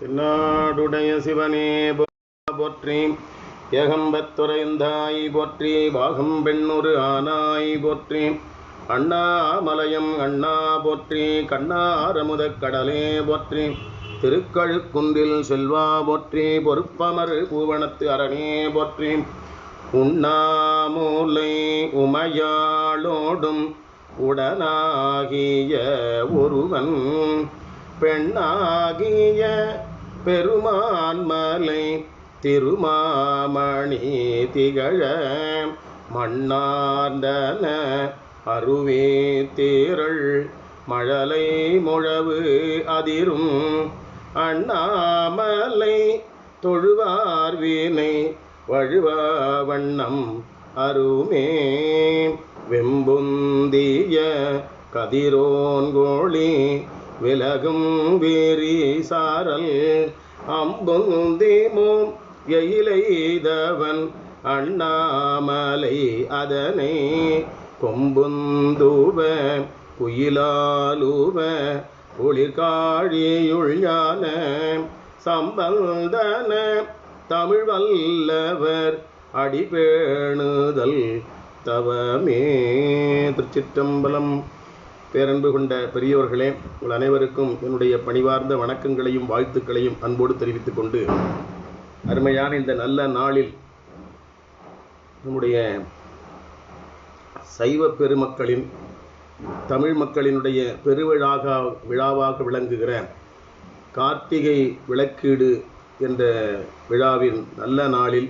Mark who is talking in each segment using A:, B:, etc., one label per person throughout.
A: திருநாடுடைய சிவனே போற்றி ஏகம்பத்துறைந்தாய் போற்றி. பாகம் பெண்ணுரு ஆனாய் போற்றி. அண்ணாமலயம் அண்ணா போற்றி. கண்ணாரமுத கடலே போற்றி. திருக்கழுக்குன்றில் செல்வா போற்றி. பொறுப்பமர் பூவனத்து அரணே போற்றி. உண்ணாமூலை உமையாளோடும் உடனாகிய ஒருவன் பெண்ணாகிய பெருமான் மலை திருமாமணி திகழ மண்ணார்ந்தன அருவே தேரள் மழலை முழவு அதிரும் அண்ணாமலை தொழுவார் வீணை வழுவ வண்ணம் அருமே. வெம்புந்திய கதிரோன்கோழி விலகும் வேரி சாரல் அம்பும் தீமும் எயிலைதவன் அண்ணாமலை அதனை கொம்புந்தூவ குயிலாலுவ குளிர்காழியுள் ஞான சம்பந்தன தமிழ் வல்லவர் அடிபேணுதல் தவமே திருச்சிற்றம்பலம். பேரன்பு கொண்ட பெரியோர்களே உங்கள் அனைவருக்கும் என்னுடைய பணிவார்ந்த வணக்கங்களையும் வாழ்த்துக்களையும் அன்போடு தெரிவித்துக் கொண்டு அருமையான இந்த நல்ல நாளில் நம்முடைய சைவ பெருமக்களின் தமிழ் மக்களினுடைய பெருவிழாக விழாவாக விளங்குகிற கார்த்திகை விளக்கீடு என்ற விழாவின் நல்ல நாளில்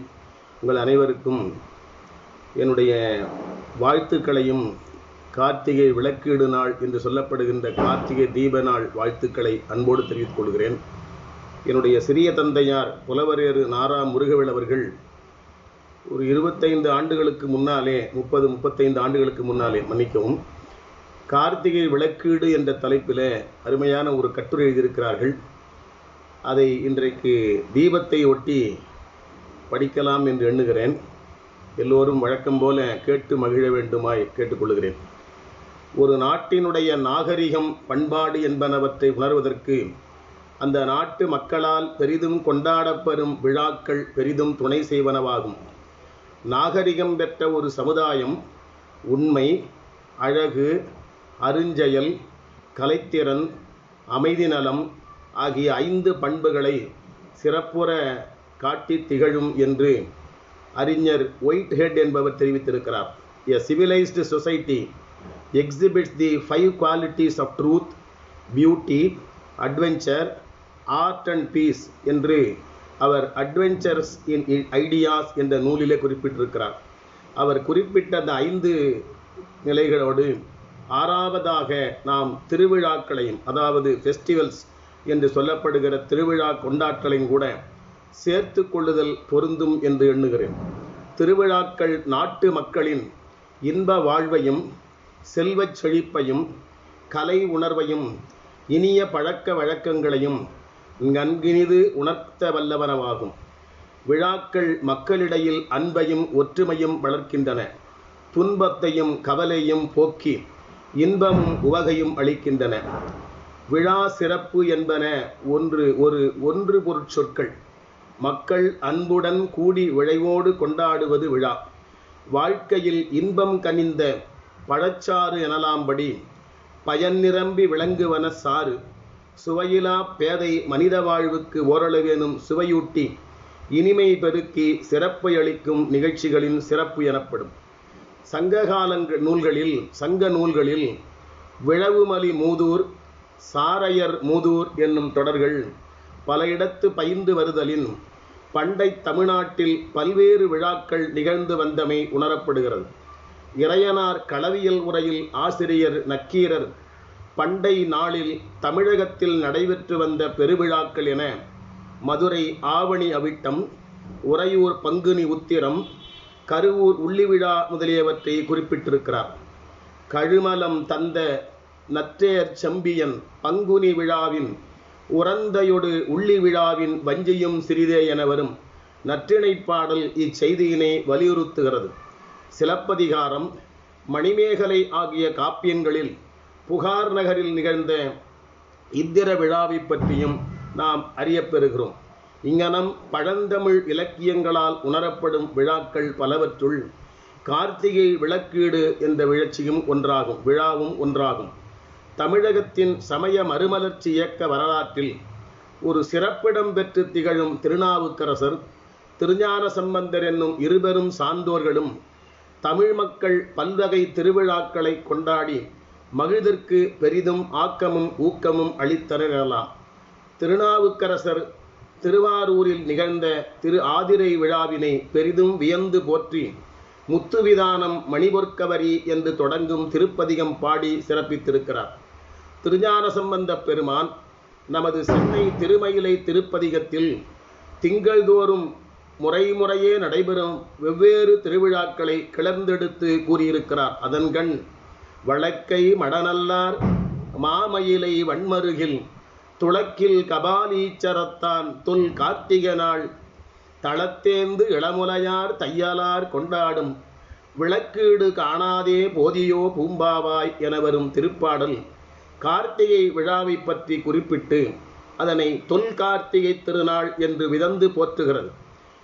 A: உங்கள் அனைவருக்கும் என்னுடைய வாழ்த்துக்களையும் கார்த்திகை விளக்கீடு நாள் என்று சொல்லப்படுகின்ற கார்த்திகை தீப நாள் வாழ்த்துக்களை அன்போடு தெரிவித்துக் கொள்கிறேன். என்னுடைய சிறிய தந்தையார் புலவரேறு நாரா முருகவேல் அவர்கள் ஒரு இருபத்தைந்து ஆண்டுகளுக்கு முன்னாலே முப்பது முப்பத்தைந்து ஆண்டுகளுக்கு முன்னாலே மன்னிக்கவும் கார்த்திகை விளக்கீடு என்ற தலைப்பில் அருமையான ஒரு கட்டுரை எழுதியிருக்கிறார்கள். அதை இன்றைக்கு தீபத்தை ஒட்டி படிக்கலாம் என்று எண்ணுகிறேன். எல்லோரும் வழக்கம் போல கேட்டு மகிழ வேண்டுமாய் கேட்டுக்கொள்கிறேன். ஒரு நாட்டினுடைய நாகரிகம் பண்பாடு என்பனவற்றை உணர்வதற்கு அந்த நாட்டு மக்களால் பெரிதும் கொண்டாடப்பெறும் விழாக்கள் பெரிதும் துணை செய்வனவாகும். நாகரிகம் பெற்ற ஒரு சமுதாயம் உண்மை அழகு அருஞ்செயல் கலைத்திறன் அமைதி நலம் ஆகிய ஐந்து பண்புகளை சிறப்புற காட்டி திகழும் என்று அறிஞர் ஒயிட் ஹெட் என்பவர் தெரிவித்திருக்கிறார். A civilized society exhibits the five qualities of truth beauty adventure art and peace என்று அவர் அட்வென்ச்சர்ஸ் இன் ஐடியாஸ் என்ற நூலிலே குறிப்பிட்டிருக்கிறார். அவர் குறிப்பிட்ட அந்த ஐந்து நிலைகளோடு ஆறாவதாக நாம் திருவிழாக்களையும் அதாவது ஃபெஸ்டிவல்ஸ் என்று சொல்லப்படுகிற திருவிழா கொண்டாட்டங்களையும் கூட சேர்த்து கொள்ளுதல் பொருந்தும் என்று எண்ணுகிறேன். திருவிழாக்கள் நாட்டு மக்களின் இன்ப வாழ்வையும் செல்வச் செழிப்பையும் கலை உணர்வையும் இனிய பழக்க வழக்கங்களையும் நன்கினிது உணர்த்த வல்லவனவாகும். விழாக்கள் மக்களிடையில் அன்பையும் ஒற்றுமையும் வளர்க்கின்றன. துன்பத்தையும் கவலையும் போக்கி இன்பமும் உவகையும் அளிக்கின்றன. விழா சிறப்பு என்பன ஒன்று ஒரு ஒன்று பொருட்சொற்கள் மக்கள் அன்புடன் கூடி விழைவோடு கொண்டாடுவது விழா. வாழ்க்கையில் இன்பம் கனிந்த பழச்சாறு எனலாம்படி பயன் நிரம்பி விளங்குவன சாறு. சுவையிலா பேதை மனித வாழ்வுக்கு ஓரளவேனும் சுவையூட்டி இனிமை பெருக்கி சிறப்பை அளிக்கும் நிகழ்ச்சிகளின் சிறப்பு எனப்படும். சங்ககாலங்கள் நூல்களில் சங்க நூல்களில் விழவுமலி மூதூர் சாரையர் மூதூர் என்னும் தொடர்கள் பல இடத்து பயின்று வருதலின் பண்டை தமிழ்நாட்டில் பல்வேறு விழாக்கள் நிகழ்ந்து வந்தமை உணரப்படுகிறது. இறையனார் களவியல் உரையில் ஆசிரியர் நக்கீரர் பண்டை நாளில் தமிழகத்தில் நடைபெற்று வந்த பெருவிழாக்கள் என மதுரை ஆவணி அவிட்டம் உறையூர் பங்குனி உத்திரம் கருவூர் உள்ளிவிழா முதலியவற்றை குறிப்பிட்டிருக்கிறார். கழுமலம் தந்த நற்றேர் செம்பியன் பங்குனி விழாவின் உறந்தையொடு உள்ளி விழாவின் வஞ்சியும் சிறிதே என வரும் நற்றிணைப் பாடல் இச்செய்தியினை வலியுறுத்துகிறது. சிலப்பதிகாரம் மணிமேகலை ஆகிய காப்பியங்களில் புகார் நகரில் நிகழ்ந்த இந்திர விழாவை பற்றியும் நாம் அறியப்பெறுகிறோம். இங்கனம் பழந்தமிழ் இலக்கியங்களால் உணரப்படும் விழாக்கள் பலவற்றுள் கார்த்திகை விளக்கீடு என்ற விழச்சியும் ஒன்றாகும் விழாவும் ஒன்றாகும். தமிழகத்தின் சமய மறுமலர்ச்சி இயக்க வரலாற்றில் ஒரு சிறப்பிடம் பெற்று திகழும் திருநாவுக்கரசர் திருஞான சம்பந்தர் என்னும் இருபெரும் சான்றோர்களும் தமிழ் மக்கள் பல்வகை திருவிழாக்களை கொண்டாடி மகிழ்திற்கு பெரிதும் ஆக்கமும் ஊக்கமும் அளித்தனர் எனலாம் திருநாவுக்கரசர் திருவாரூரில் நிகழ்ந்த திரு ஆதிரை விழாவினை பெரிதும் வியந்து போற்றி முத்துவிதானம் மணிபொற்கவரி என்று தொடங்கும் திருப்பதிகம் பாடி சிறப்பித்திருக்கிறார். திருஞான சம்பந்த பெருமான் நமது சென்னை திருமயிலை திருப்பதிகத்தில் திங்கள்தோறும் முறைமுறையே நடைபெறும் வெவ்வேறு திருவிழாக்களை கிளர்ந்தெடுத்து கூறியிருக்கிறார். அதன்கண் வழக்கை மடநல்லார் மாமயிலை வன்மருகில் துளக்கில் கபாலீச்சரத்தான் தொல் கார்த்திக நாள் தளத்தேந்து இளமுலையார் தையலார் கொண்டாடும் விளக்கீடு காணாதே போதியோ பூம்பாவாய் என வரும் திருப்பாடல் கார்த்திகை விழாவை பற்றி குறிப்பிட்டு அதனை தொல் கார்த்திகை திருநாள் என்று விதந்து போற்றுகிறது.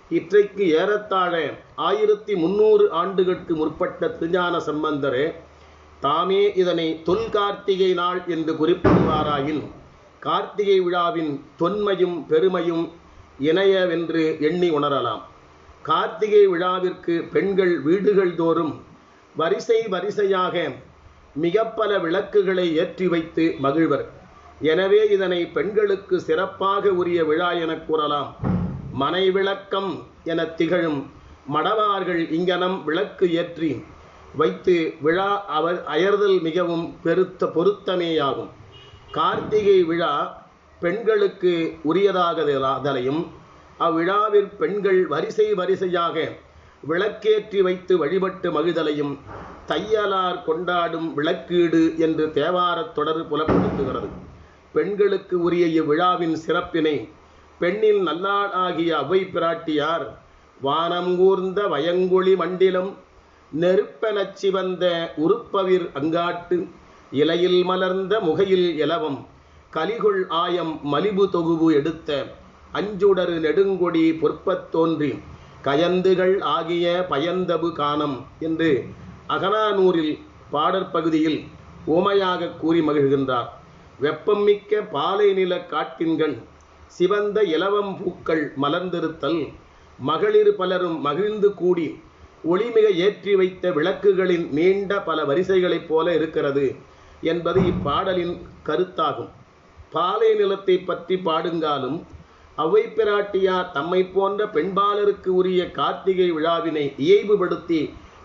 A: இற்றைக்கு ஏறத்தாழ ஆயிரத்தி முன்னூறு ஆண்டுகளுக்கு முற்பட்ட திருஞான சம்பந்தரே தாமே இதனை தொல் கார்த்திகை நாள் என்று குறிப்பிடுவாராயின் கார்த்திகை விழாவின் தொன்மையும் பெருமையும் இணையவென்று எண்ணி உணரலாம். கார்த்திகை விழாவிற்கு பெண்கள் வீடுகள் தோறும் வரிசை வரிசையாக மிக பல விளக்குகளை ஏற்றி வைத்து மகிழ்வர். எனவே இதனை பெண்களுக்கு சிறப்பாக உரிய விழா எனக் கூறலாம். மனை விளக்கம் என திகழும் மடவார்கள் இங்கனம் விளக்கு ஏற்றி வைத்து விழா அவர் அயர்தல் மிகவும் பெருத்த பொருத்தமேயாகும். கார்த்திகை விழா பெண்களுக்கு உரியதாகதலையும் அவ்விழாவில் பெண்கள் வரிசை வரிசையாக விளக்கேற்றி வைத்து வழிபட்டு மகிழ்தலையும் தையலார் கொண்டாடும் விளக்கீடு என்று தேவாரத் தொடர் புலப்படுத்துகிறது. பெண்களுக்கு உரிய இவ்விழாவின் சிறப்பினை பெண்ணில் நல்லாள் ஆகிய அவை பிராட்டியார் வானம் கூர்ந்த வயங்கொழி மண்டிலம் நெருப்பெனச் சிவந்த உருப்பவிர் அங்காட்டு இலையில் மலர்ந்த முகையில் இலவம் கலிகுள் ஆயம் மலிபு தொகுவு எடுத்த அஞ்சுடரு நெடுங்கொடி பொற்பத் தோன்றி கயந்துகள் ஆகிய பயந்தபு காணம் என்று அகனானூரில் பாடற்பகுதியில் ஓமையாக கூறி மகிழ்கின்றார். வெப்பம் மிக்க பாலை நில காட்டின்கண் சிவந்த இலவம் பூக்கள் மலர்ந்திருத்தல் மகளிர் பலரும் மகிழ்ந்து கூடி ஒளிமிக ஏற்றி வைத்த விளக்குகளின் நீண்ட பல வரிசைகளைப் போல இருக்கிறது என்பது இப்பாடலின் கருத்தாகும். பாலை நிலத்தை பற்றி பாடுங்காலும் அவை பிராட்டியார் தம்மை போன்ற பெண்பாலருக்கு உரிய கார்த்திகை விழாவினை இயைபுபடுத்தி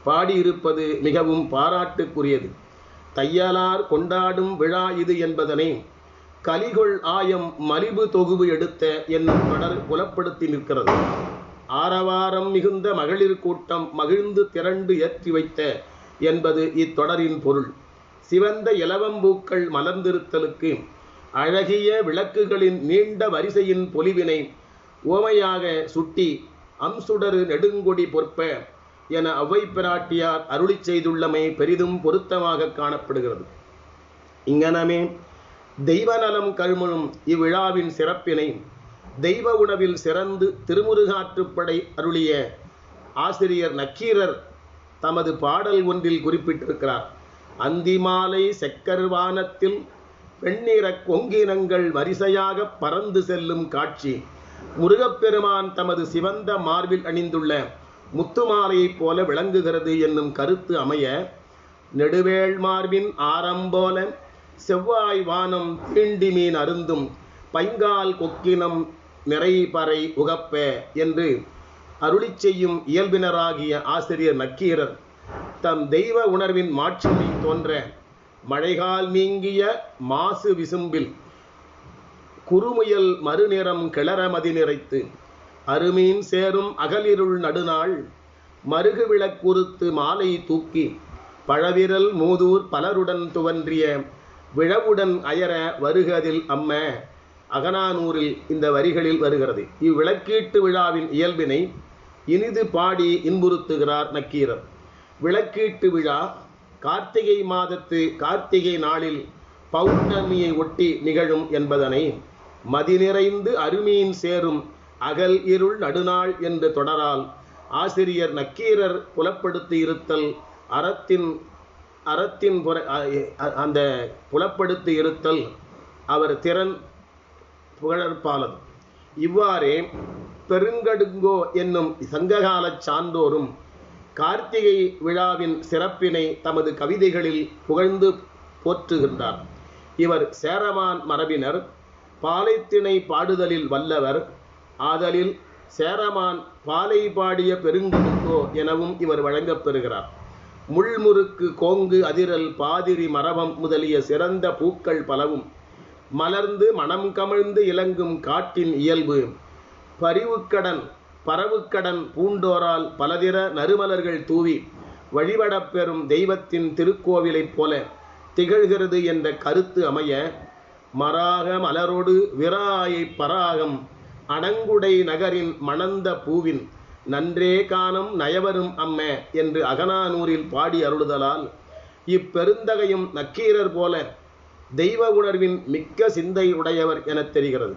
A: பாடியிருப்பது மிகவும் பாராட்டுக்குரியது. தையலார் கொண்டாடும் விழா இது என்பதனை கலிகொள் ஆயம் மலிவு தொகுவு எடுத்த என்னும் தொடர் புலப்படுத்தி நிற்கிறது. ஆரவாரம் மிகுந்த மகளிர் கூட்டம் மகிழ்ந்து திரண்டு ஏற்றி வைத்த என்பது இத்தொடரின் பொருள். சிவந்த இலவம்பூக்கள் மலர்ந்திருத்தலுக்கு அழகிய விளக்குகளின் நீண்ட வரிசையின் பொலிவினை ஓமையாக சுட்டி அம்சுடரு நெடுங்கொடி பொற்ப என அவ்வை பிராட்டியார் அருளி செய்துள்ளமை பெரிதும் பொருத்தமாக காணப்படுகிறது. இங்கனமே தெய்வநலம் கழுமணும் இவ்விழாவின் சிறப்பினை தெய்வ உணவில் சிறந்து திருமுருகாற்றுப்படை அருளிய ஆசிரியர் நக்கீரர் தமது பாடல் ஒன்றில் குறிப்பிட்டிருக்கிறார். அந்திமாலை செக்கர் வானத்தில் வெண்ணிற கொங்கினங்கள் வரிசையாக பறந்து செல்லும் காட்சி. முருகப்பெருமான் தமது சிவந்த மார்பில் அணிந்துள்ள முத்துமாலையைப் போல விளங்குகிறது என்னும் கருத்து அமைய நெடுவேள் மார்பின் ஆரம்போல செவ்வாய் வானம் தீண்டி மீன் அருந்தும் பைங்கால் கொக்கினம் நிறைபறை உகப்ப என்று அருளிச் செய்யும் இயல்பினராகிய ஆசிரியர் நக்கீரர் தம் தெய்வ உணர்வின் மாட்சிமை தோன்ற மழைகால் நீங்கிய மாசு விசும்பில் குறுமுயல் மறுநிறம் கிளறமதி நிறைத்து அருமீன் சேரும் அகலிருள் நடுநாள் மருகு விளக்குறுத்து மாலை தூக்கி பழவிரல் மூதூர் பலருடன் துவன்றிய விழவுடன் அயர வருகதில் அம்ம அகனானூரில் இந்த வரிகளில் வருகிறது. இவ்விளக்கீட்டு விழாவின் இயல்பினை இனிது பாடி இன்புறுத்துகிறார் நக்கீரர். விளக்கீட்டு விழா கார்த்திகை மாதத்து கார்த்திகை நாளில் பௌர்ணமியை ஒட்டி நிகழும் என்பதனை மதி நிறைந்து சேரும் அகல் இருள் நடுநாள் என்று தொடரால் ஆசிரியர் நக்கீரர் புலப்படுத்தி இருத்தல் அறத்தின் அறத்தின் புற அந்த புலப்படுத்தி இருத்தல் அவர் திறன் புகழற்பாலது. இவ்வாறே பெருங்கடுங்கோ என்னும் சங்ககாலச் சான்றோரும் கார்த்திகை விழாவின் சிறப்பினை தமது கவிதைகளில் புகழ்ந்து போற்றுகின்றார். இவர் சேரமான் மரபினர் பாலைத்திணை பாடுதலில் வல்லவர் ஆதலில் சேரமான் பாலை பாடிய பெருங்கடுங்கோ எனவும் இவர் வழங்கப்பெறுகிறார் முள்முறுக்கு கோங்கு அதிரல் பாதிரி மரபம் முதலிய சிறந்த பூக்கள் பலவும். மலர்ந்து மனம் கமிழ்ந்து இலங்கும் காட்டின் இயல்பு. பரிவுக்கடன் பரவுக்கடன் பூண்டோரால் பலதிர நறுமலர்கள் தூவி. வழிபடப் பெறும் தெய்வத்தின் திருக்கோவிலைப் போல திகழ்கிறது என்ற கருத்து அமைய மராக மலரோடு விராயை பராகம் அணங்குடை நகரின் மணந்த பூவின் நன்றே காணம் நயவரும் அம்ம என்று அகனானூரில் பாடி அருளுதலால் இப்பெருந்தகையும் நக்கீரர் போல தெய்வ உணர்வின் மிக்க சிந்தை உடையவர் எனத் தெரிகிறது.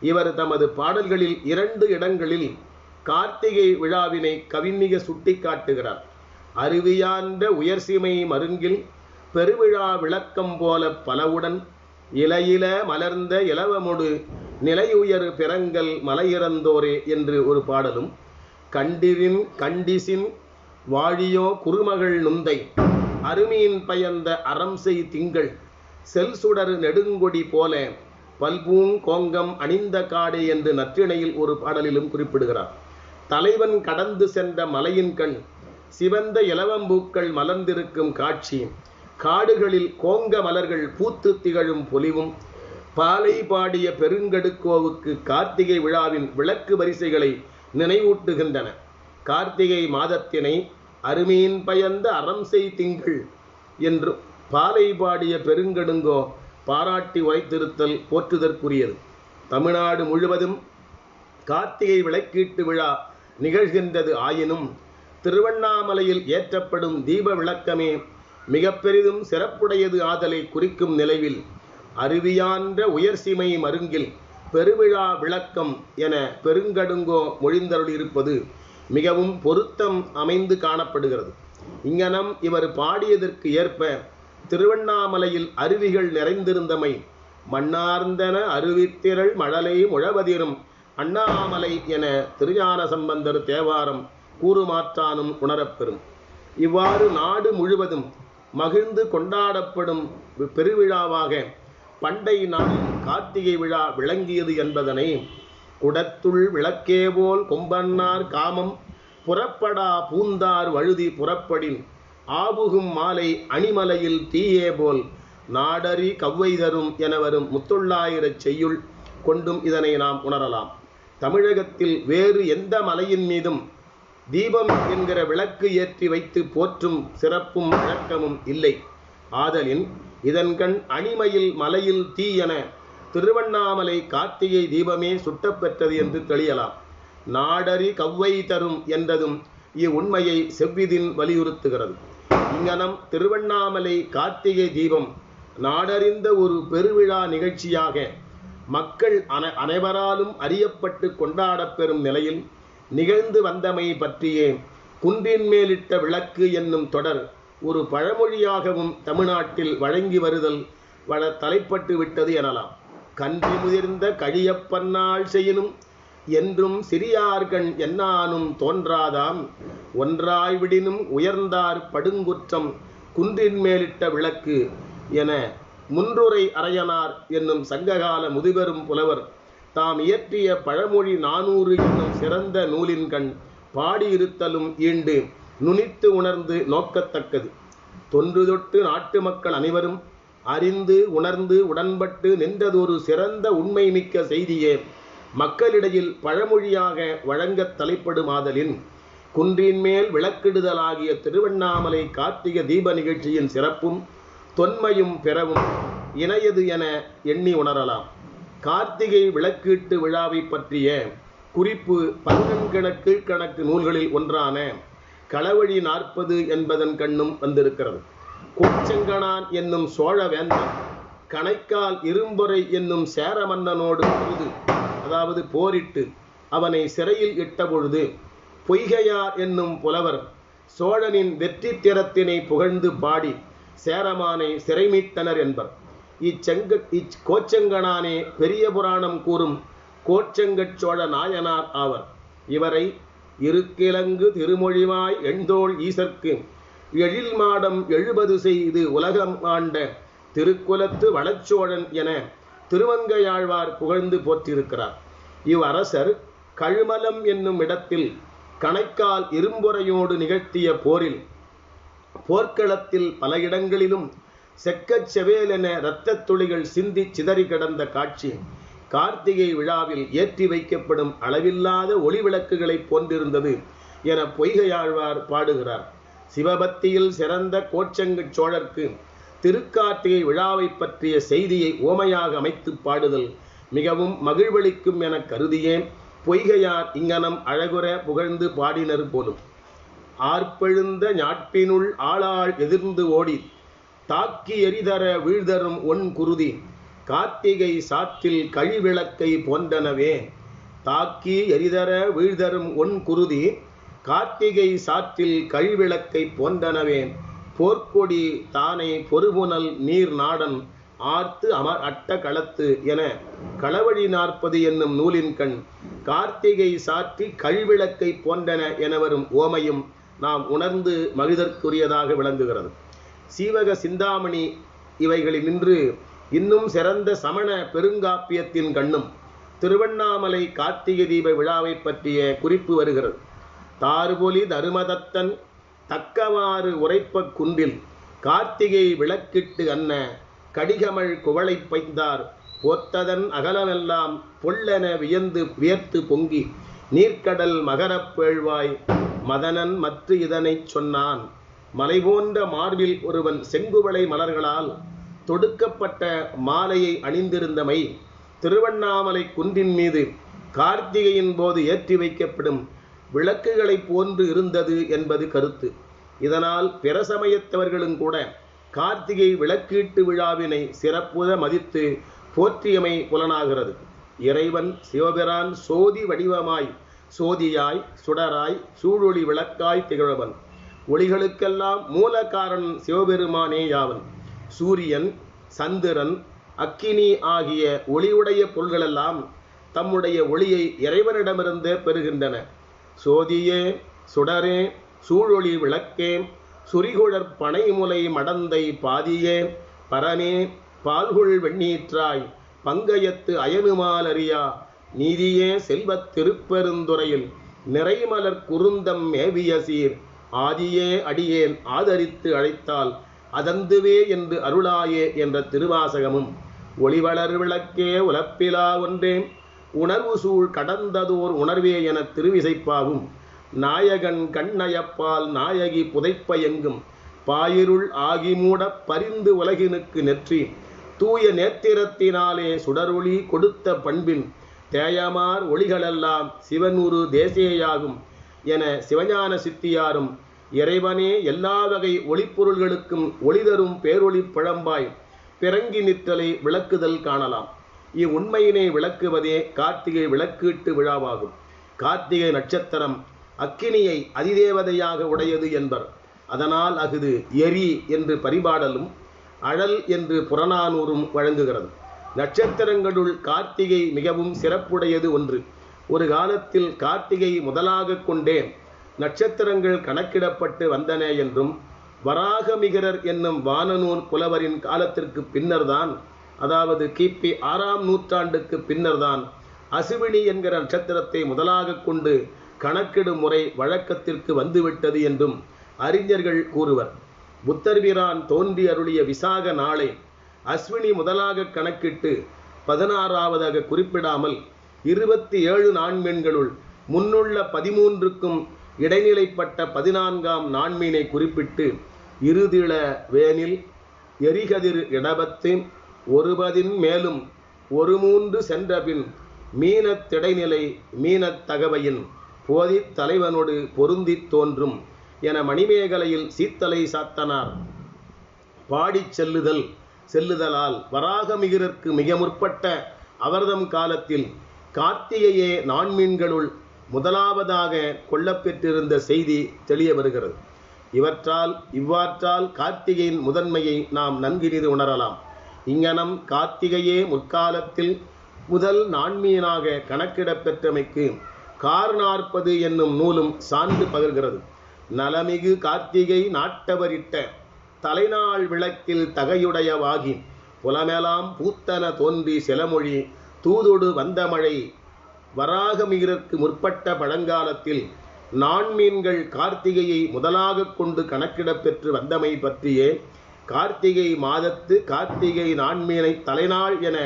A: இவர் தமது பாடல்களில் இரண்டு இடங்களில் கார்த்திகை விழாவினை கவின்மிக சுட்டிக்காட்டுகிறார். அருவியான்ற உயர்சிமை மருங்கில் பெருவிழா விளக்கம் போல பலவுடன் இலையில மலர்ந்த இளவமுடு நிலையுயர் பிறங்கல் மலையிறந்தோரே என்று ஒரு பாடலும் கண்டிரின் கண்டிசின் வாழியோ குறுமகள் நுந்தை. அருமையின் பயந்த அறம்செய் திங்கள். செல் சுடர் நெடுங்கொடி போல பல்பூங் கோங்கம் அணிந்த காடு என்று நற்றிணையில் ஒரு பாடலிலும் குறிப்பிடுகிறார். தலைவன் கடந்து சென்ற மலையின் கண் சிவந்த இலவம்பூக்கள் மலர்ந்திருக்கும் காட்சி. காடுகளில் கோங்க மலர்கள் பூத்து திகழும் பொலிவும். பாலை பாடிய பெருங்கடுக்கோவுக்கு கார்த்திகை விழாவின் விளக்கு வரிசைகளை நினைவூட்டுகின்றன. கார்த்திகை மாதத்தினை அருமீன் பயந்த அறம்செய் திங்கள் என்று பாலை பாடிய பெருங்கடுங்கோ பாராட்டி உரைத்திருத்தல் போற்றுதற்குரியது. தமிழ்நாடு முழுவதும் கார்த்திகை விளக்கீட்டு விழா நிகழ்கின்றது ஆயினும் திருவண்ணாமலையில் ஏற்றப்படும் தீப விளக்கமே மிக பெரிதும் சிறப்புடையது ஆதலை குறிக்கும் நிலையில் அருவியான்ற உயர்சிமை மருங்கில் பெருவிழா விளக்கம் என பெருங்கடுங்கோ மொழிந்தருளியிருப்பது மிகவும் பொருத்தம் அமைந்து காணப்படுகிறது. இங்கனம் இவர் பாடியதற்கு ஏற்ப திருவண்ணாமலையில் அருவிகள் நிறைந்திருந்தமை மண்ணார்ந்தன அருவித்திரள் மழலை முழவதிரும் அண்ணாமலை என திருஞான சம்பந்தர் தேவாரம் கூறுமாற்றானும் உணரப்பெறும். இவ்வாறு நாடு முழுவதும் மகிழ்ந்து கொண்டாடப்படும் பெருவிழாவாக பண்டை நாளில் கார்த்திகை விழா விளங்கியது என்பதனை குடத்துள் விளக்கே போல் கொம்பன்னார் காமம் புறப்படா பூந்தார் வழுதி புறப்படின். ஆபுகும் மாலை அணிமலையில் தீயே போல் நாடறி கவ்வை தரும் என வரும் முத்துள்ளாயிரச் செய்யுள் கொண்டும் இதனை நாம் உணரலாம். தமிழகத்தில் வேறு எந்த மலையின் மீதும் தீபம் என்கிற விளக்கு ஏற்றி வைத்து போற்றும் சிறப்பும் வழக்கமும் இல்லை. ஆதலின் இதன்கண் அணிமையில் மலையில் தீ என திருவண்ணாமலை கார்த்திகை தீபமே சுட்டப்பெற்றது என்று தெளியலாம். நாடறி கவ்வை தரும் என்றதும் இவ்வுண்மையை செவ்விதின் வலியுறுத்துகிறது. இங்கனம் திருவண்ணாமலை கார்த்திகை தீபம் நாடறிந்த ஒரு பெருவிழா நிகழ்ச்சியாக மக்கள் அன அனைவராலும் அறியப்பட்டு கொண்டாடப்பெறும் நிலையில் நிகழ்ந்து வந்தமை பற்றியே குன்றின் மேலிட்ட விளக்கு என்னும் தொடர் ஒரு பழமொழியாகவும் தமிழ்நாட்டில் வழங்கி வருதல் வள தலைப்பட்டு விட்டது எனலாம். கன்றி முதிர்ந்த கழியப்பன்னாள் செய்யினும் என்றும் சிறியார்கண் என்னானும் தோன்றாதாம். ஒன்றாய் விடினும் உயர்ந்தார் படுங்குற்றம் குன்றின் மேலிட்ட விளக்கு என முன்றுரை அரையனார் என்னும் சங்ககால முதுபெரும் புலவர் தாம் இயற்றிய பழமொழி நானூறு என்னும் சிறந்த நூலின் கண் பாடியிருத்தலும் ஈண்டு நுனித்து உணர்ந்து நோக்கத்தக்கது. தொன்று தொட்டு நாட்டு மக்கள் அனைவரும் அறிந்து உணர்ந்து உடன்பட்டு நின்றதொரு சிறந்த உண்மை மிக்க செய்தியே. மக்களிடையில் பழமொழியாக வழங்கத் தலைப்படுமாதலின் குன்றின் மேல் விளக்கிடுதலாகிய திருவண்ணாமலை கார்த்திகை தீப நிகழ்ச்சியின் சிறப்பும் தொன்மையும் பெறவும் இணையது என எண்ணி உணரலாம். கார்த்திகை விளக்கீட்டு விழாவை பற்றிய குறிப்பு பன்னெண்கணக்கு கணக்கு நூல்களில் ஒன்றான களவழி நாற்பது என்பதன் கண்ணும் வந்திருக்கிறது. கோச்செங்கனான் என்னும் சோழ வேந்தன் கணைக்கால் இரும்பொறை என்னும் சேர மன்னனோடு பொழுது அதாவது போரிட்டு அவனை சிறையில் இட்ட பொழுது பொய்கையார் என்னும் புலவர் சோழனின் வெற்றி திறத்தினை புகழ்ந்து பாடி சேரமானை சிறைமீட்டனர் என்பர். இச்செங்க இக்கோச்செங்கனானே பெரிய புராணம் கூறும் கோச்செங்கச் சோழ நாயனார் ஆவர். இவரை இருக்கிழங்கு திருமொழிவாய் எண்தோள் ஈசற்கு எழில் மாடம் எழுபது செய்து உலகம் ஆண்ட திருக்குலத்து வளச்சோழன் என திருவங்கையாழ்வார் புகழ்ந்து போற்றிருக்கிறார். இவ்வரசர் கழுமலம் என்னும் இடத்தில் கணைக்கால் இரும்புறையோடு நிகழ்த்திய போரில் போர்க்களத்தில் பல இடங்களிலும் செக்கச் செவேலென இரத்தத் துளிகள் சிந்தி சிதறி கிடந்த காட்சி. கார்த்திகை விழாவில் ஏற்றி வைக்கப்படும் அளவில்லாத ஒளி விளக்குகளை போன்றிருந்தது என பொய்கையாழ்வார் பாடுகிறார். சிவபக்தியில் சிறந்த கோச்சங்கு சோழர்க்கு திருக்கார்த்திகை விழாவை பற்றிய செய்தியை ஓமையாக அமைத்து பாடுதல் மிகவும் மகிழ்வளிக்கும் என கருதியே பொய்கையார் இங்கனம் அழகுற புகழ்ந்து பாடினர் போலும். ஆர்ப்பெழுந்த ஞாட்பினுள் ஆளாள் எதிர்ந்து ஓடி தாக்கி எரிதர வீழ்தரும் ஒன் குருதி. கார்த்திகை சாற்றில் கழிவிளக்கை போன்றனவே. தாக்கி எரிதர வீழ்தரும் ஒன் குருதி கார்த்திகை சாற்றில் கழிவிளக்கை போன்றனவே. போர்க்கொடி தானை பொறுபுனல் நீர் நாடன் ஆர்த்து அமர் அட்ட களத்து என களவழி நாற்பது என்னும் நூலின் கண். கார்த்திகை சாற்றி கழிவிளக்கை போன்றன என வரும் ஓமையும் நாம் உணர்ந்து மகிழ்தற்குரியதாக விளங்குகிறது. சீவக சிந்தாமணி இவைகளில் நின்று இன்னும் சிறந்த சமண பெருங்காப்பியத்தின் கண்ணும் திருவண்ணாமலை கார்த்திகை தீப விழாவை பற்றிய குறிப்பு வருகிறது. தார்பொலி தருமதத்தன் தக்கவாறு உரைப்ப குன்றில் கார்த்திகை விளக்கிட்டு அன்ன கடிகமள் குவளை பைந்தார். ஒத்ததன் அகலமெல்லாம் பொல்லென வியந்து வியர்த்து பொங்கி நீர்க்கடல் மகரப் பேழ்வாய் மதனன் மற்ற இதனைச் சொன்னான். மலை போன்ற மார்பில் ஒருவன் செங்குவளை மலர்களால் தொடுக்கப்பட்ட மாலையை அணிந்திருந்தமை திருவண்ணாமலை குன்றின் மீது கார்த்திகையின் போது ஏற்றி வைக்கப்படும் விளக்குகளைப் போன்று இருந்தது என்பது கருத்து. இதனால் பிற சமயத்தவர்களும் கூட கார்த்திகை விளக்கீட்டு விழாவினை சிறப்புத மதித்து போற்றியமை புலனாகிறது. இறைவன் சிவபிரான் சோதி வடிவமாய் சோதியாய் சுடராய் சூழொளி விளக்காய் திகழவன். ஒளிகளுக்கெல்லாம் மூல காரணன் சிவபெருமானே யாவன். சூரியன் சந்திரன் அக்கினி ஆகிய ஒளியுடைய பொருள்களெல்லாம் தம்முடைய ஒளியை இறைவனிடமிருந்தே பெறுகின்றன. சோதியே சுடரே சூழொளி விளக்கே சுரிகுழற் பனைமுலை மடந்தை பாதியே பரனே பால்குள் வெண்ணீற்றாய் பங்கயத்து அயனுமாலறியா நீதியே செல்வத் திருப்பெருந்துறையில் நிறைமலர் குருந்தம் மேவிய சீர் ஆதியே அடியேன் ஆதரித்து அழைத்தால் அதந்துவே என்று அருளாயே என்ற திருவாசகமும் ஒளிவளர் விளக்கே உலப்பிலா ஒன்றே. உணர்வு சூழ் கடந்ததோர் உணர்வே என திருவிசைப்பாவும் நாயகன் கண்ணயப்பால் நாயகி புதைப்ப எங்கும் பாயிருள் ஆகி மூடப் பரிந்து உலகினுக்கு நெற்றி தூய நேத்திரத்தினாலே சுடரொளி கொடுத்த பண்பின் தேயமார் ஒளிகளெல்லாம் சிவனுரு தேசேயாகும் என சிவஞான சித்தியாரும் இறைவனே எல்லா வகை ஒளிப்பொருள்களுக்கும் ஒளிதரும் பேரொளி பழம்பாய் பிறங்கி நிற்றலை விளக்குதல் காணலாம். இவ்வுண்மையினை விளக்குவதே கார்த்திகை விளக்கீட்டு விழாவாகும். கார்த்திகை நட்சத்திரம் அக்கினியை அதிதேவதையாக உடையது என்பர். அதனால் அஃது எரி என்று பரிபாடலும் அழல் என்று புறநானூறும் வழங்குகிறது. நட்சத்திரங்களுள் கார்த்திகை மிகவும் சிறப்புடையது ஒன்று. ஒரு காலத்தில் கார்த்திகை முதலாக கொண்டே நட்சத்திரங்கள் கணக்கிடப்பட்டு வந்தன என்றும் வராகமிகரர் என்னும் வானநூல் புலவரின் காலத்திற்கு பின்னர்தான் அதாவது கிபி ஆறாம் நூற்றாண்டுக்கு பின்னர்தான் அசுவினி என்கிற நட்சத்திரத்தை முதலாக கொண்டு கணக்கிடும் முறை வழக்கத்திற்கு வந்துவிட்டது என்றும் அறிஞர்கள் கூறுவர். புத்தர்பிரான் தோன்றி அருளிய விசாக நாளை அஸ்வினி முதலாக கணக்கிட்டு பதினாறாவதாக குறிப்பிடாமல் இருபத்தி ஏழு நான்மீன்களுள் முன்னுள்ள பதிமூன்றுக்கும் இடைநிலைப்பட்ட பதினான்காம் நான்மீனை குறிப்பிட்டு இருதிள வேனில் எரிகதிர் இடபத்து ஒருபதின் மேலும் ஒரு மூன்று சென்றபின் மீனத் திடைநிலை மீனத் தகவையின் போதித் தலைவனோடு பொருந்தித் தோன்றும் என மணிமேகலையில் சீத்தலை சாத்தனார். பாடிச் செல்லுதல் செல்லுதலால் வராகமிகிரருக்கு மிக முற்பட்ட அவர்தம் காலத்தில் கார்த்திகையே நான்மீன்களுள் முதலாவதாக கொல்லப்பெற்றிருந்த செய்தி தெளிய வருகிறது. இவற்றால் இவ்வாற்றால் கார்த்திகையின் முதன்மையை நாம் நன்கினிது உணரலாம். இங்கனம் கார்த்திகையே முற்காலத்தில் முதல் நான்மீனாக கணக்கிடப்பெற்றமைக்கு கார்நாற்பது என்னும் நூலும் சான்று பகர்கிறது. நலமிகு கார்த்திகை நாட்டவரிட்ட தலைநாள் விளக்கில் தகையுடையவாகி புலமெலாம் பூத்தன தோன்றி சிலமொழி தூதொடு வந்தமழை வராகமிகிற்கு முற்பட்ட பழங்காலத்தில் நான்மீன்கள் கார்த்திகையை முதலாக கொண்டு கணக்கிடப் பெற்று வந்தமை பற்றியே கார்த்திகை மாதத்து கார்த்திகை நான்மீனை தலைநாள் என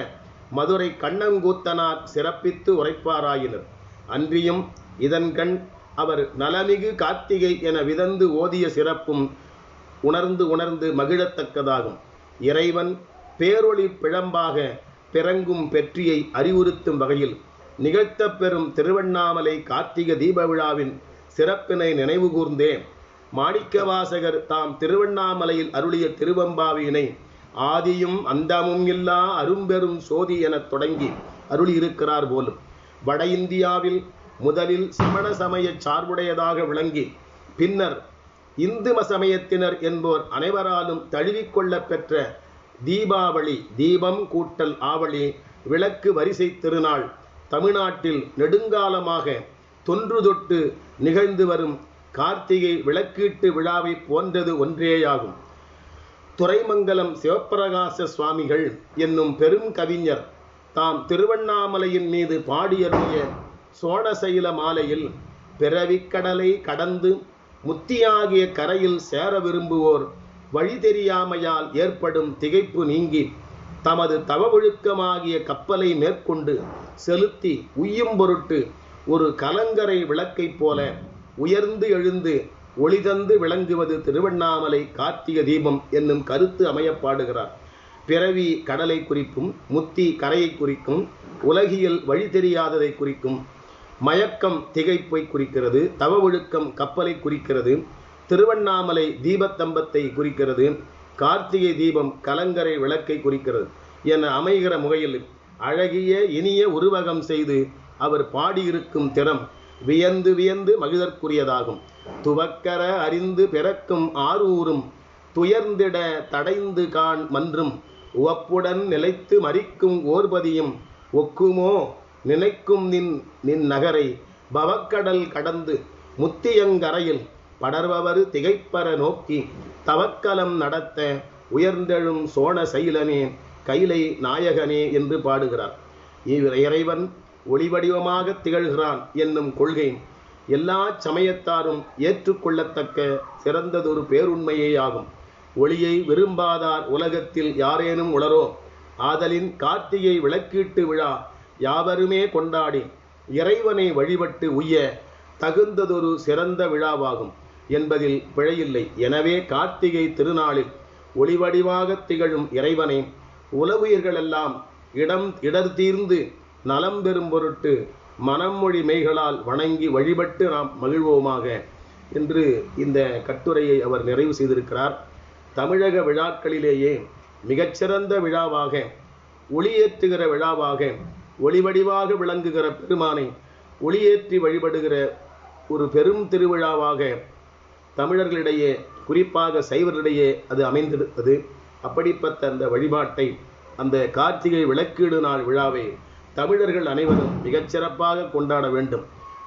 A: மதுரை கண்ணங்கூத்தனார் சிறப்பித்து உரைப்பாராயினர். அன்றியும் இதன்கண் அவர் நலமிகு கார்த்திகை என விதந்து ஓதிய சிறப்பும் உணர்ந்து உணர்ந்து மகிழத்தக்கதாகும். இறைவன் பேரொளி பிழம்பாக பிறங்கும் பெற்றியை அறிவுறுத்தும் வகையில் நிகழ்த்தப் பெறும் திருவண்ணாமலை கார்த்திக தீப விழாவின் சிறப்பினை நினைவுகூர்ந்தே மாணிக்கவாசகர் தாம் திருவண்ணாமலையில் அருளிய திருவம்பாவியினை ஆதியும் அந்தமும் இல்லா அரும்பெரும் சோதி எனத் தொடங்கி அருளியிருக்கிறார் போலும். வட இந்தியாவில் முதலில் சமண சமய சார்புடையதாக விளங்கி பின்னர் இந்து சமயத்தினர் என்போர் அனைவராலும் தழுவிக்கொள்ளப் பெற்ற தீபாவளி தீபம் கூட்டல் ஆவளி விளக்கு வரிசை திருநாள் தமிழ்நாட்டில் நெடுங்காலமாக தொன்று தொட்டு நிகழ்ந்து வரும் கார்த்திகை விளக்கீட்டு விழாவை போன்றது ஒன்றேயாகும். துறைமங்கலம் சிவப்பிரகாச சுவாமிகள் என்னும் பெரும் கவிஞர் தாம் திருவண்ணாமலையின் மீது பாடியருடைய சோழசைல மாலையில் பிறவிக்கடலை கடந்து முத்தியாகிய கரையில் சேர விரும்புவோர் வழி தெரியாமையால் ஏற்படும் திகைப்பு நீங்கி தமது தவவொழுக்கமாகிய கப்பலை மேற்கொண்டு செலுத்தி உய்யும் பொருட்டு ஒரு கலங்கரை விளக்கைப் போல உயர்ந்து எழுந்து ஒளி தந்து விளங்குவது திருவண்ணாமலை கார்த்திக தீபம் என்னும் கருத்து அமையப்பாடுகிறார். பிறவி கடலை குறிக்கும் முத்தி கரையை குறிக்கும் உலகியல் வழி தெரியாததை குறிக்கும் மயக்கம் திகைப்பை குறிக்கிறது தவ ஒழுக்கம் கப்பலை குறிக்கிறது திருவண்ணாமலை தீபத்தம்பத்தை குறிக்கிறது கார்த்திகை தீபம் கலங்கரை விளக்கை குறிக்கிறது. என அமைகிற முகையில் அழகிய இனிய உருவகம் செய்து அவர் பாடியிருக்கும் திறம் வியந்து வியந்து மகிழற்குரியதாகும். துவக்கர அறிந்து பிறக்கும் ஆரூரும் துயர்ந்திட தடைந்து காண் மன்றும் உவப்புடன் நிலைத்து மறிக்கும் ஓர்பதியும் ஒக்குமோ? நினைக்கும் நின் நின் நகரை பவக்கடல் கடந்து முத்தியங்கரையில் படர்பவர் திகைப்பர நோக்கி தவக்கலம் நடத்த உயர்ந்தெழும் சோழ சைலனே கைலை நாயகனே என்று பாடுகிறார். இறைவன் ஒளிவடிவமாக திகழ்கிறான் என்னும் கொள்கை எல்லா சமயத்தாரும் ஏற்றுக்கொள்ளத்தக்க சிறந்ததொரு பேருண்மையே ஆகும். ஒளியை விரும்பாதார் உலகத்தில் யாரேனும் உளரோ ஆதலின் கார்த்திகை விளக்கீட்டு விழா யாவருமே கொண்டாடி இறைவனை வழிபட்டு உய்ய தகுந்ததொரு சிறந்த விழாவாகும். என்பதில் பிழையில்லை. எனவே கார்த்திகை திருநாளில் ஒளிவடிவாக திகழும் இறைவனை உலவுயிர்களெல்லாம் இடம் இடர் தீர்ந்து நலம் பெறும் பொருட்டு மனமொழி மெய்களால் வணங்கி வழிபட்டு நாம் மகிழ்வோமாக என்று இந்த கட்டுரையை அவர் நிறைவு செய்திருக்கிறார். தமிழக விழாக்களிலேயே மிகச்சிறந்த விழாவாக ஒளியேற்றுகிற விழாவாக ஒளிவடிவாக விளங்குகிற பெருமானை ஒளியேற்றி வழிபடுகிற ஒரு பெரும் திருவிழாவாக தமிழர்களிடையே குறிப்பாக சைவர்களிடையே அது அமைந்திருப்பது அப்படிப்பட்ட அந்த வழிபாட்டை அந்த கார்த்திகை விளக்கீடு நாள் விழாவை தமிழர்கள் அனைவரும் மிகச்சிறப்பாக கொண்டாட வேண்டும்.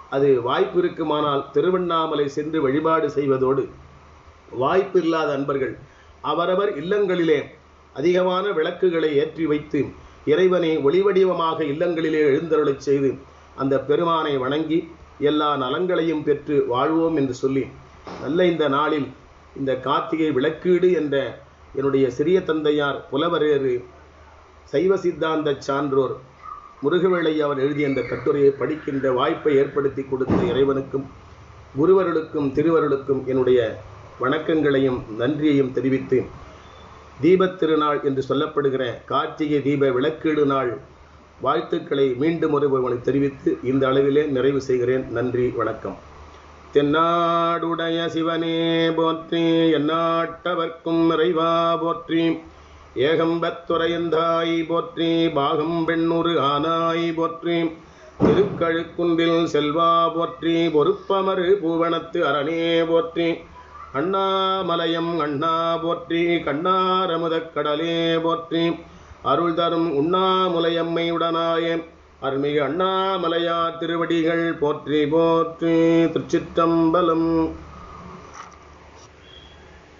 A: அது வாய்ப்பு இருக்குமானால் திருவண்ணாமலை சென்று வழிபாடு செய்வதோடு வாய்ப்பு இல்லாத அன்பர்கள் அவரவர் இல்லங்களிலே அதிகமான விளக்குகளை ஏற்றி வைத்து இறைவனை ஒளிவடிவமாக இல்லங்களிலே எழுந்தருளச் செய்து அந்த பெருமானை வணங்கி எல்லா நலங்களையும் பெற்று வாழ்வோம் என்று சொல்லி நல்ல இந்த நாளில் இந்த கார்த்திகை விளக்கீடு என்ற என்னுடைய சிறிய தந்தையார் புலவரேறு சைவ சித்தாந்த சான்றோர் முருகவேளை அவர் எழுதிய அந்த கட்டுரையை படிக்கின்ற வாய்ப்பை ஏற்படுத்தி கொடுத்த இறைவனுக்கும் குருவர்களுக்கும் திருவருளுக்கும் என்னுடைய வணக்கங்களையும் நன்றியையும் தெரிவித்து தீபத் திருநாள் என்று சொல்லப்படுகிற கார்த்திகை தீப விளக்கீடு நாள் வாழ்த்துக்களை மீண்டும் ஒருவனை தெரிவித்து இந்த அளவிலே நிறைவு செய்கிறேன். நன்றி வணக்கம். தென்னாடுடைய சிவனே போற்றி எந்நாட்டவர்க்கும் இறைவா போற்றி. ஏகம்பத்துறையந்தாய் போற்றி பாகம் பெண்ணுறு ஆனாய் போற்றி. திருக்கழுக்குன்றில் செல்வா போற்றி பொறுப்பமரு பூவனத்து அரணே போற்றி. அண்ணாமலயம் அண்ணா போற்றி கண்ணாரமுதக் கடலே போற்றி. அருள் தரும் உண்ணாமுலையம்மையுடனாயே அருள்மிகு அண்ணாமலையார் திருவடிகள் போற்றி போற்றி திருச்சிற்றம்பலம்